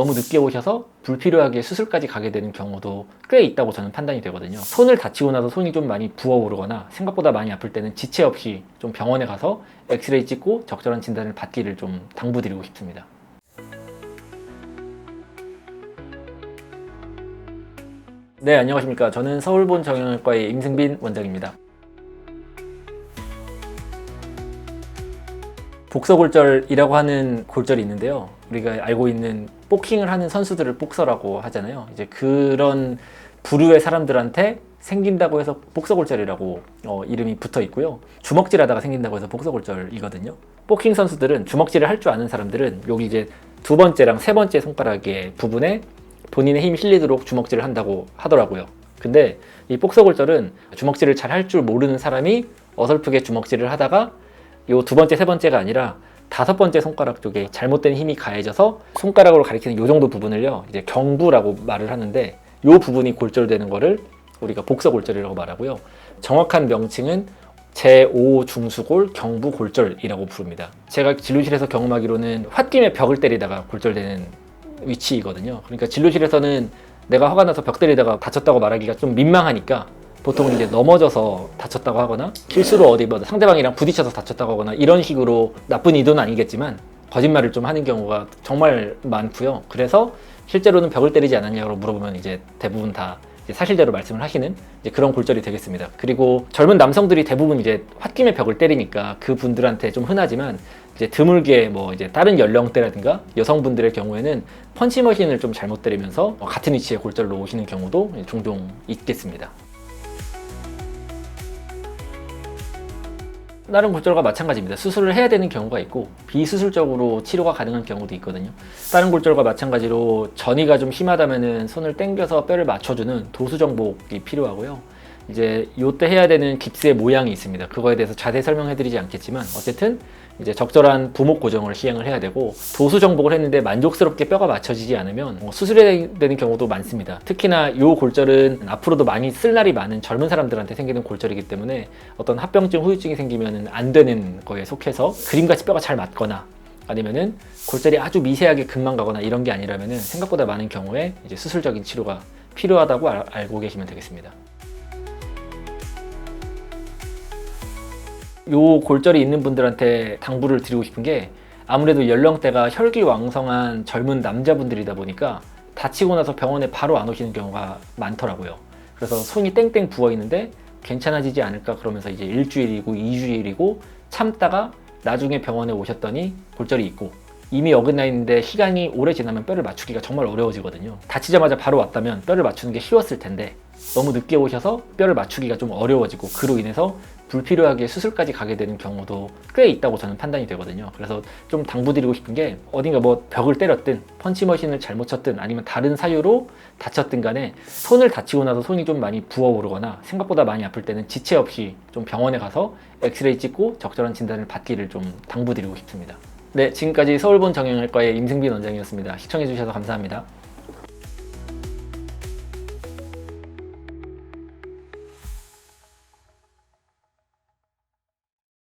너무 늦게 오셔서 불필요하게 수술까지 가게 되는 경우도 꽤 있다고 저는 판단이 되거든요. 손을 다치고 나서 손이 좀 많이 부어오르거나 생각보다 많이 아플 때는 지체 없이 좀 병원에 가서 엑스레이 찍고 적절한 진단을 받기를 좀 당부드리고 싶습니다. 네, 안녕하십니까. 저는 서울본 정형외과의 임승빈 원장입니다. 복서골절이라고 하는 골절이 있는데요. 우리가 알고 있는 복싱을 하는 선수들을 복서라고 하잖아요. 이제 그런 부류의 사람들한테 생긴다고 해서 복서골절이라고 어, 이름이 붙어 있고요. 주먹질하다가 생긴다고 해서 복서골절이거든요. 복싱 선수들은 주먹질을 할 줄 아는 사람들은 여기 이제 두 번째랑 세 번째 손가락의 부분에 본인의 힘이 실리도록 주먹질을 한다고 하더라고요. 근데 이 복서골절은 주먹질을 잘 할 줄 모르는 사람이 어설프게 주먹질을 하다가 요 두 번째, 세 번째가 아니라 다섯 번째 손가락 쪽에 잘못된 힘이 가해져서 손가락으로 가리키는 요 정도 부분을요, 이제 경부라고 말을 하는데 요 부분이 골절되는 거를 우리가 복서골절이라고 말하고요. 정확한 명칭은 제5 중수골 경부골절이라고 부릅니다. 제가 진료실에서 경험하기로는 홧김에 벽을 때리다가 골절되는 위치이거든요. 그러니까 진료실에서는 내가 화가 나서 벽 때리다가 다쳤다고 말하기가 좀 민망하니까 보통은 이제 넘어져서 다쳤다고 하거나 실수로 어디 뭐 상대방이랑 부딪혀서 다쳤다고 하거나 이런 식으로 나쁜 의도는 아니겠지만 거짓말을 좀 하는 경우가 정말 많고요. 그래서 실제로는 벽을 때리지 않았냐고 물어보면 이제 대부분 다 이제 사실대로 말씀을 하시는 그런 골절이 되겠습니다. 그리고 젊은 남성들이 대부분 이제 홧김에 벽을 때리니까 그 분들한테 좀 흔하지만 이제 드물게 뭐 이제 다른 연령대라든가 여성분들의 경우에는 펀치머신을 좀 잘못 때리면서 같은 위치에 골절로 오시는 경우도 종종 있겠습니다. 다른 골절과 마찬가지입니다. 수술을 해야 되는 경우가 있고 비수술적으로 치료가 가능한 경우도 있거든요. 다른 골절과 마찬가지로 전이가 좀 심하다면은 손을 당겨서 뼈를 맞춰주는 도수 정복이 필요하고요. 이제 요때 해야 되는 깁스의 모양이 있습니다. 그거에 대해서 자세히 설명해드리지 않겠지만 어쨌든 이제 적절한 부목 고정을 시행을 해야 되고 도수 정복을 했는데 만족스럽게 뼈가 맞춰지지 않으면 뭐 수술해야 되는 경우도 많습니다. 특히나 요 골절은 앞으로도 많이 쓸 날이 많은 젊은 사람들한테 생기는 골절이기 때문에 어떤 합병증 후유증이 생기면 안 되는 거에 속해서 그림같이 뼈가 잘 맞거나 아니면은 골절이 아주 미세하게 금방 가거나 이런 게 아니라면은 생각보다 많은 경우에 이제 수술적인 치료가 필요하다고 알, 알고 계시면 되겠습니다. 요 골절이 있는 분들한테 당부를 드리고 싶은 게 아무래도 연령대가 혈기왕성한 젊은 남자분들이다 보니까 다치고 나서 병원에 바로 안 오시는 경우가 많더라고요. 그래서 손이 땡땡 부어 있는데 괜찮아지지 않을까 그러면서 이제 일주일이고 이주일이고 참다가 나중에 병원에 오셨더니 골절이 있고 이미 어긋나 있는데 시간이 오래 지나면 뼈를 맞추기가 정말 어려워지거든요. 다치자마자 바로 왔다면 뼈를 맞추는 게 쉬웠을 텐데 너무 늦게 오셔서 뼈를 맞추기가 좀 어려워지고 그로 인해서 불필요하게 수술까지 가게 되는 경우도 꽤 있다고 저는 판단이 되거든요. 그래서 좀 당부드리고 싶은 게 어딘가 뭐 벽을 때렸든 펀치머신을 잘못 쳤든 아니면 다른 사유로 다쳤든 간에 손을 다치고 나서 손이 좀 많이 부어오르거나 생각보다 많이 아플 때는 지체 없이 좀 병원에 가서 엑스레이 찍고 적절한 진단을 받기를 좀 당부드리고 싶습니다. 네, 지금까지 서울본 정형외과의 임승빈 원장이었습니다. 시청해주셔서 감사합니다.